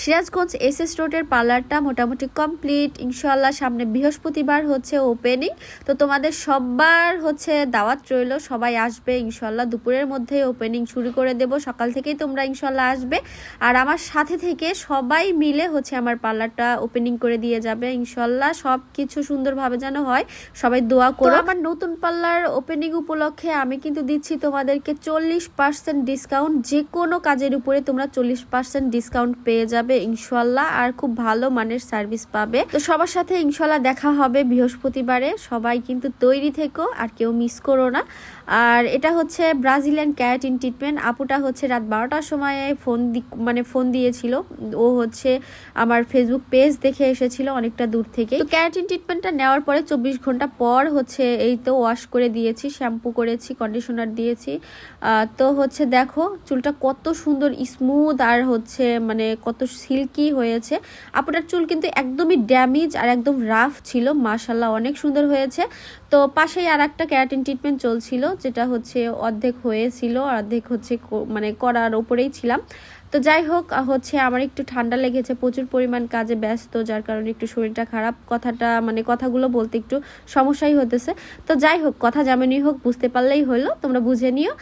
Sirajganj S S রোডের পার্লারটা মোটামুটি complete. ইনশাল্লাহ সামনে বৃহস্পতিবার হচ্ছে ওপেনিং তো তোমাদের সবার হচ্ছে দাওয়াত রইল সবাই আসবে ইনশাল্লাহ দুপুরের মধ্যে ওপেনিং শুরু করে দেব সকাল থেকেই তোমরা ইনশাল্লাহ আসবে। আর আমার সাথে থেকে সবাই মিলে হচ্ছে আমার পার্লারটা ওপেনিং করে দিয়ে যাবে ইনশাল্লাহ সব কিছু সুন্দরভাবে যেন হয় সবাই দোয়া করো। আমার নতুন পার্লার ওপেনিং উপলক্ষে আমি কিন্তু দিচ্ছি তোমাদেরকে চল্লিশ পার্সেন্ট ডিসকাউন্ট যে কোনো কাজের উপরে তোমরা চল্লিশ পার্সেন্ট ডিসকাউন্ট পেয়ে যাবে। ইনশাল্লাহ আর খুব ভালো মানের সার্ভিস পাবে। তো সবার সাথে ইনশাল্লাহ দেখা হবে বৃহস্পতিবারে। সবাই কিন্তু তৈরি থেকো, আর কেউ মিস করো না। আর এটা হচ্ছে ব্রাজিলিয়ান ক্যারাটিন ট্রিটমেন্ট আপুটা হচ্ছে রাত বারোটার সময় ফোন মানে ফোন দিয়েছিল। ও হচ্ছে আমার ফেসবুক পেজ দেখে এসেছিল অনেকটা দূর থেকে। তো ক্যারাটিন ট্রিটমেন্টটা নেওয়ার পরে চব্বিশ ঘণ্টা পর হচ্ছে এই তো ওয়াশ করে দিয়েছি শ্যাম্পু করেছি কন্ডিশনার দিয়েছি। তো হচ্ছে দেখো, চুলটা কত সুন্দর স্মুথ আর হচ্ছে মানে কত সিল্কি হয়েছে। আপুটার চুল কিন্তু একদমই ড্যামেজ আর একদম রাফ ছিল মাশাল্লাহ অনেক সুন্দর হয়েছে। তো পাশেই আর একটা ক্যারাটিন ট্রিটমেন্ট চলছিল, যেটা হচ্ছে অর্ধেক হয়েছিল, অর্ধেক হচ্ছে মানে করার ওপরেই ছিলাম। তো যাই হোক হচ্ছে আমার একটু ঠান্ডা লেগেছে, প্রচুর পরিমাণ কাজে ব্যস্ত, যার কারণে একটু শরীরটা খারাপ। কথাটা মানে কথাগুলো বলতে একটু সমস্যাই হতেছে। তো যাই হোক, কথা যেমনই হোক, বুঝতে পারলেই হলো, তোমরা বুঝে নিও।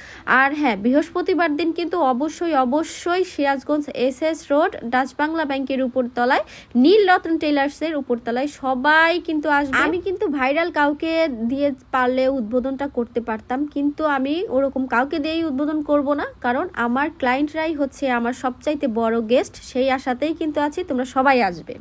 আর হ্যাঁ বৃহস্পতিবার দিন কিন্তু অবশ্যই অবশ্যই Sirajganj S S road, Dutch Bangla ব্যাংকের উপরতলায়, নীল রতন টেলার্সের উপর তলায় সবাই কিন্তু আসবে। আমি কিন্তু ভাইরাল কাউকে দিয়ে পারলে উদ্বোধনটা করতে পারতাম, কিন্তু আমি ওরকম কাউকে দিয়েই উদ্বোধন করব না, কারণ আমার ক্লায়েন্টরাই হচ্ছে আমার সবচাইতে বড় গেস্ট সেই আশাতেই কিন্তু আছি তোমরা সবাই আসবে।